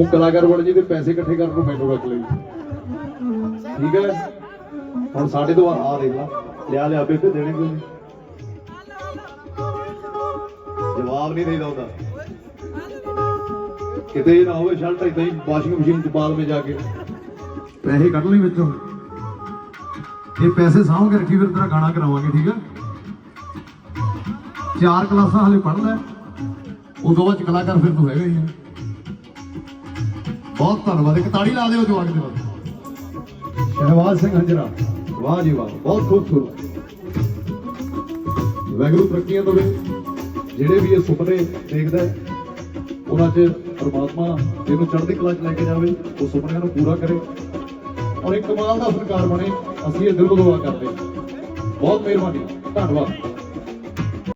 ਤੂੰ ਕਲਾਕਾਰ ਬਣ ਜੀ ਤੇ ਪੈਸੇ ਇਕੱਠੇ ਕਰਨ ਨੂੰ ਮੈਨੂੰ ਰੱਖ ਲਈ। ਠੀਕ ਹੈ? ਹੁਣ ਸਾਡੇ ਤੋਂ ਆ ਦੇਖ ਲਾ। ਲਿਆ ਲਿਆ, ਬੇਬੇ, ਦੇਣੇ ਕੋਈ? ਜਵਾਬ ਨਹੀਂ ਦੇਦਾ ਉਹਦਾ। ਕਿਤੇ ਨਾ ਹੋਵੇ, ਸ਼ਰਟ ਇਦਾਂ ਹੀ ਵਾਸ਼ਿੰਗ ਮਸ਼ੀਨ ਚ ਬਾਲ ਮੇ ਜਾ ਕੇ। ਪੈਸੇ ਕੱਢ ਲਈ ਵਿੱਚੋਂ। ਇਹ ਪੈਸੇ ਸਾਂਭ ਕੇ ਰੱਖੀ, ਫਿਰ ਤੇਰਾ ਗਾਣਾ ਕਰਾਵਾਂਗੇ, ਠੀਕ ਆ ਚਾਰ ਕਲਾਸਾਂ ਹਲੇ ਪੜ੍ਹ ਲੈ ਉਦੋਂ ਬਾਅਦ ਚ ਕਲਾਕਾਰ ਫਿਰ ਤੂੰ ਹੈਗਾ ਹੀ। ਆ ਬਹੁਤ ਧੰਨਵਾਦ ਇੱਕ ਤਾੜੀ ਲਾ ਦਿਓ ਜਵਾਨ ਦੇ ਵਾਸਤੇ ਸ਼ਹਿਬਾਜ਼ ਸਿੰਘ ਹੰਜਰਾ। ਵਾਹ ਜੀ ਵਾਹ ਬਹੁਤ ਖੂਬਸੂਰਤ। ਵੈਗਰੂ ਤਰੱਕੀਆਂ ਦੇਵੇ ਜਿਹੜੇ ਵੀ ਇਹ ਸੁਪਨੇ ਦੇਖਦਾ ਉਹਨਾਂ 'ਚ ਪ੍ਰਮਾਤਮਾ ਇਹਨੂੰ ਚੜ੍ਹਦੀ ਕਲਾ 'ਚ ਲੈ ਕੇ ਜਾਵੇ ਉਹ ਸੁਪਨਿਆਂ ਨੂੰ ਪੂਰਾ ਕਰੇ। ਔਰ ਇੱਕ ਕਮਾਲ ਦਾ ਫਨਕਾਰ ਬਣੇ ਅਸੀਂ ਇਹ ਦਿਲੋਂ ਦੁਆ ਕਰਦੇ। ਬਹੁਤ ਮਿਹਰਬਾਨੀ ਧੰਨਵਾਦ।